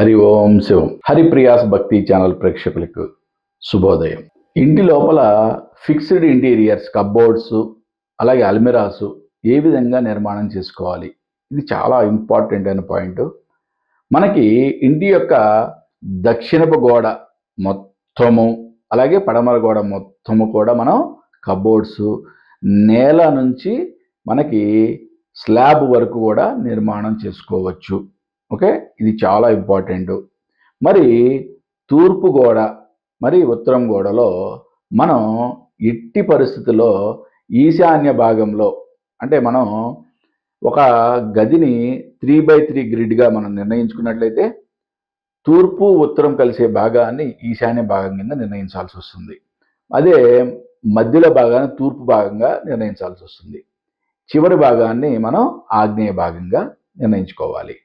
హరి ఓం శివం. హరిప్రియాస్ భక్తి ఛానల్ ప్రేక్షకులకు శుభోదయం. ఇంటి లోపల ఫిక్స్డ్ ఇంటీరియర్స్ కబ్బోర్డ్స్ అలాగే అల్మిరాస్ ఏ విధంగా నిర్మాణం చేసుకోవాలి? ఇది చాలా ఇంపార్టెంట్ అయిన పాయింట్. మనకి ఇంటి యొక్క దక్షిణపు గోడ మొత్తము అలాగే పడమర గోడ మొత్తము కూడా మనం కబోర్డ్స్ నేల నుంచి మనకి స్లాబ్ వరకు కూడా నిర్మాణం చేసుకోవచ్చు. ఓకే? ఇది చాలా ఇంపార్టెంట్. మరి తూర్పు గోడ మరి ఉత్తరం గోడలో మనం ఎట్టి పరిస్థితుల్లో ఈశాన్య భాగంలో అంటే మనం ఒక గదిని త్రీ బై త్రీ గ్రిడ్గా మనం నిర్ణయించుకున్నట్లయితే తూర్పు ఉత్తరం కలిసే భాగాన్ని ఈశాన్య భాగం కింద నిర్ణయించాల్సి వస్తుంది. అదే మధ్యలో భాగాన్ని తూర్పు భాగంగా నిర్ణయించాల్సి వస్తుంది. చివరి భాగాన్ని మనం ఆగ్నేయ భాగంగా నిర్ణయించుకోవాలి.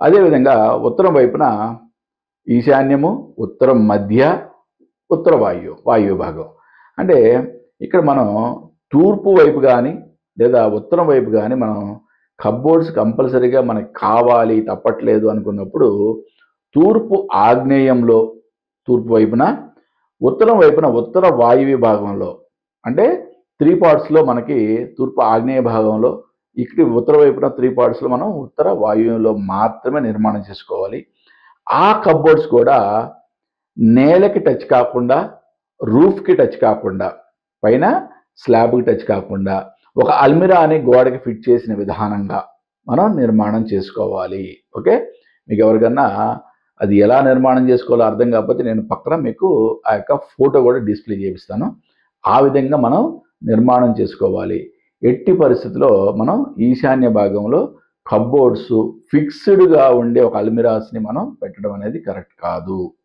అదేవిధంగా ఉత్తరం వైపున ఈశాన్యము ఉత్తరం మధ్య ఉత్తర వాయువు వాయువు భాగం అంటే ఇక్కడ మనం తూర్పు వైపు కానీ లేదా ఉత్తరం వైపు కానీ మనం కబ్బోర్డ్స్ కంపల్సరీగా మనకి కావాలి తప్పట్లేదు అనుకున్నప్పుడు తూర్పు ఆగ్నేయంలో తూర్పు వైపున ఉత్తరం వైపున ఉత్తర వాయువ్య భాగంలో అంటే త్రీ పార్ట్స్లో మనకి తూర్పు ఆగ్నేయ భాగంలో ఇక్కడ ఉత్తర వైపున త్రీ పార్ట్స్లో మనం ఉత్తర వాయువులో మాత్రమే నిర్మాణం చేసుకోవాలి. ఆ కబ్బోర్డ్స్ కూడా నేలకి టచ్ కాకుండా రూఫ్కి టచ్ కాకుండా పైన స్లాబ్కి టచ్ కాకుండా ఒక అల్మిరా అనే గోడకి ఫిట్ చేసిన విధానంగా మనం నిర్మాణం చేసుకోవాలి. ఓకే? మీకు ఎవరికన్నా అది ఎలా నిర్మాణం చేసుకోవాలో అర్థం కాకపోతే నేను పక్కన మీకు ఆ యొక్క ఫోటో కూడా డిస్ప్లే చేపిస్తాను. ఆ విధంగా మనం నిర్మాణం చేసుకోవాలి. ఎట్టి పరిస్థితిలో మనం ఈశాన్య భాగంలో కబ్బోర్డ్స్ ఫిక్స్డ్గా ఉండే ఒక అల్మిరాస్ని మనం పెట్టడం అనేది కరెక్ట్ కాదు.